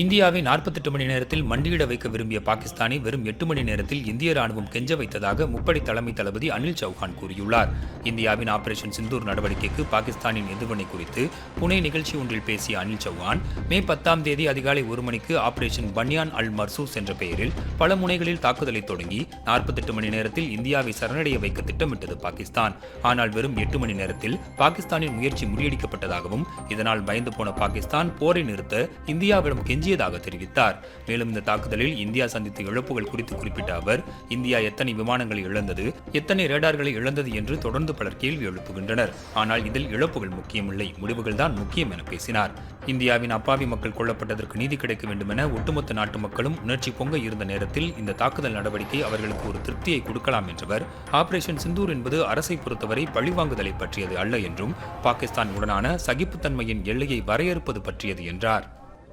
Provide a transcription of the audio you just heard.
இந்தியாவை 48 மணி நேரத்தில் மண்டியிட வைக்க விரும்பிய பாகிஸ்தானை வெறும் எட்டு மணி நேரத்தில் இந்திய ராணுவம் கெஞ்ச வைத்ததாக முப்படை தலைமை தளபதி அனில் சௌஹான் கூறியுள்ளார். இந்தியாவின் ஆபரேஷன் சிந்தூர் நடவடிக்கைக்கு பாகிஸ்தானின் எதிர்வினை குறித்து புனே நிகழ்ச்சி ஒன்றில் பேசிய அனில் சௌஹான் மே பத்தாம் தேதி அதிகாலை ஒரு மணிக்கு ஆபரேஷன் பன்யான் அல் மர்சூஸ் என்ற பெயரில் பல முனைகளில் தாக்குதலை தொடங்கி 48 மணி நேரத்தில் இந்தியாவை சரணடைய வைக்க திட்டமிட்டது பாகிஸ்தான். ஆனால் வெறும் எட்டு மணி நேரத்தில் பாகிஸ்தானின் முயற்சி முறியடிக்கப்பட்டதாகவும் இதனால் பயந்து போன பாகிஸ்தான் போரை நிறுத்த இந்தியாவிடம் கெஞ்சி எஞ்சியதாக தெரிவித்தார். மேலும் இந்த தாக்குதலில் இந்தியா சந்தித்த இழப்புகள் குறித்து குறிப்பிட்ட அவர் இந்தியா எத்தனை விமானங்களை இழந்தது எத்தனை ரேடார்களை இழந்தது என்று தொடர்ந்து பலர் கேள்வி எழுப்புகின்றனர். ஆனால் இதில் இழப்புகள் முக்கியமில்லை முடிவுகள் தான் முக்கியம் என பேசினார். இந்தியாவின் அப்பாவி மக்கள் கொல்லப்பட்டதற்கு நீதி கிடைக்க வேண்டும் என ஒட்டுமொத்த நாட்டு மக்களும் உணர்ச்சி பொங்க இருந்த நேரத்தில் இந்த தாக்குதல் நடவடிக்கை அவர்களுக்கு ஒரு திருப்தியை கொடுக்கலாம் என்றவர் ஆபரேஷன் சிந்தூர் என்பது அரசை பொறுத்தவரை பழிவாங்குதலை பற்றியது அல்ல என்றும் பாகிஸ்தான் உடனான சகிப்புத்தன்மையின் எல்லையை வரையறுப்பது பற்றியது என்றார்.